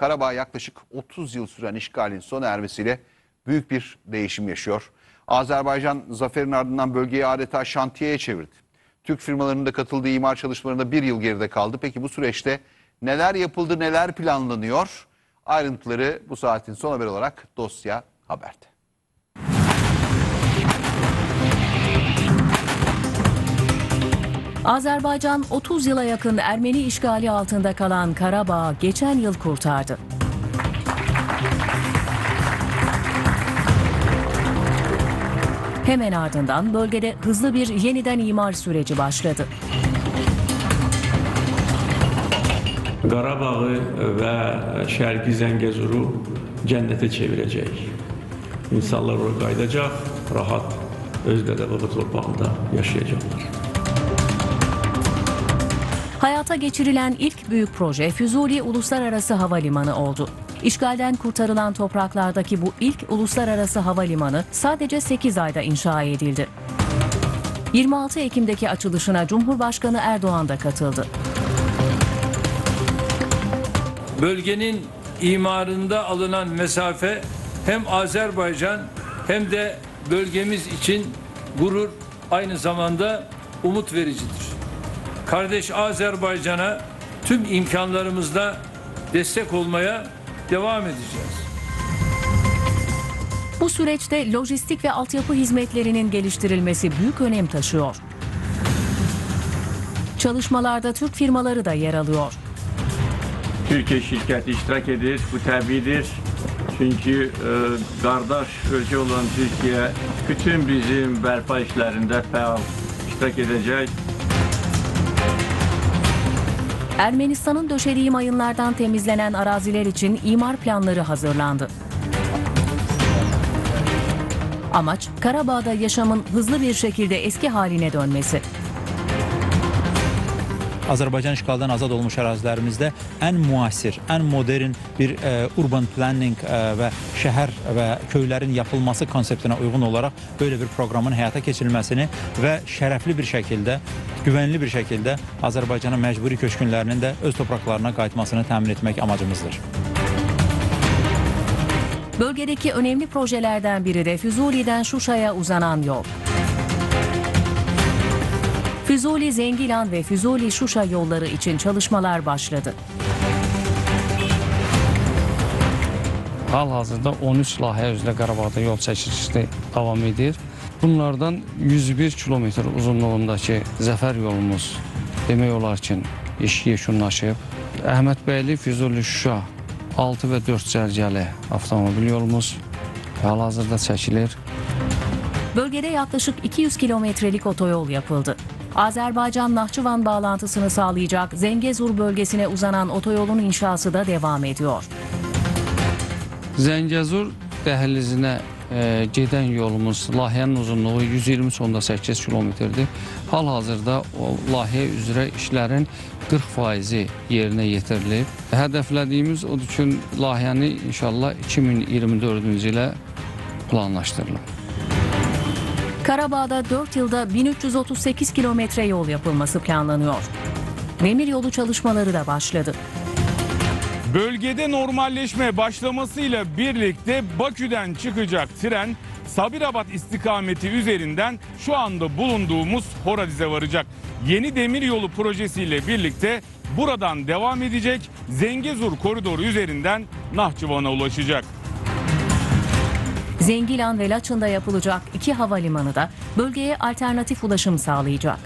Karabağ yaklaşık 30 yıl süren işgalin sona ermesiyle büyük bir değişim yaşıyor. Azerbaycan zaferin ardından bölgeyi adeta şantiyeye çevirdi. Türk firmalarının da katıldığı imar çalışmalarında bir yıl geride kaldı. Peki bu süreçte neler yapıldı, neler planlanıyor? Ayrıntıları bu saatin son haber olarak dosya haberde. Azerbaycan 30 yıla yakın Ermeni işgali altında kalan Karabağ geçen yıl kurtardı. Hemen ardından bölgede hızlı bir yeniden imar süreci başladı. Qarabağı və Şərqi Zəngəzuru cənnətə çevirəcək. İnsanlar ora qayıdacaq, rahat öz dədə-baba torpağında yaşayacaqlar. Hayata geçirilen ilk büyük proje Füzuli Uluslararası Havalimanı oldu. İşgalden kurtarılan topraklardaki bu ilk uluslararası havalimanı sadece 8 ayda inşa edildi. 26 Ekim'deki açılışına Cumhurbaşkanı Erdoğan da katıldı. bölgenin imarında alınan mesafe hem Azerbaycan hem de bölgemiz için gurur aynı zamanda umut vericidir. Kardeş Azerbaycan'a tüm imkanlarımızla destek olmaya devam edeceğiz. Bu süreçte lojistik ve altyapı hizmetlerinin geliştirilmesi büyük önem taşıyor. Çalışmalarda Türk firmaları da yer alıyor. Türkiye şirketi iştirak edir. Bu təbiidir. Çünki e, qardaş ölkə olan Türkiyə bütün bizim bərpa işlərində fəal iştirak edəcək. Ermenistan'ın döşediği mayınlardan temizlenen araziler için imar planları hazırlandı. Amaç Karabağ'da yaşamın hızlı bir şekilde eski haline dönmesi. Azərbaycan işğaldan azad olmuş ərazilərimizdə ən müasir, ən modern bir e, urban planning e, və şəhər və köylərin yapılması konseptinə uyğun olaraq böyle bir proqramın həyata keçirilməsini və şərəfli bir şəkildə, güvənli bir şəkildə Azərbaycana məcburi köçkünlərinin də öz topraklarına qayıtmasını təmin etmək amacımızdır. Bölgedeki önemli projelerden biri de Füzuli'den Şuşa'ya uzanan yol. Füzuli Zengilan ve Füzuli Şuşa yolları için çalışmalar başladı. Hal-hazırda 13 layihə üzrə Qarabağda yol çəkilişi davam edir. Bunlardan 101 kilometr uzunluğundakı zəfər yolumuz demək olar ki, iş yekunlaşıb. Əhmədbəyli Füzuli Şuşa 6 və 4 cərgəli avtomobil yolumuz hal-hazırda çəkilir. Bölgede yaklaşık 200 kilometrelik otoyol yapıldı. Azerbaycan-Nahçıvan bağlantısını sağlayacak Zengezur bölgesine uzanan otoyolun inşası da devam ediyor. Zəngəzur dəhlizinə e, yolumuz layihənin uzunluğu 120.8 kilometrdir. Hal-hazırda o layihə üzrə işlərin 40 faizi yerinə yetirilib. Hədəflədiyimiz odur ki, layihəni inşallah 2024-cü ilə planlaşdırılıb. Karabağ'da 4 yılda 1338 kilometre yol yapılması planlanıyor. Demir yolu çalışmaları da başladı. Bölgede normalleşme başlamasıyla birlikte Bakü'den çıkacak tren Sabirabad istikameti üzerinden şu anda bulunduğumuz Horadiz'e varacak. Yeni demiryolu projesiyle birlikte buradan devam edecek Zengezur koridoru üzerinden Nahçıvan'a ulaşacak. Zengilan ve Laçın'da yapılacak iki havalimanı da bölgeye alternatif ulaşım sağlayacak.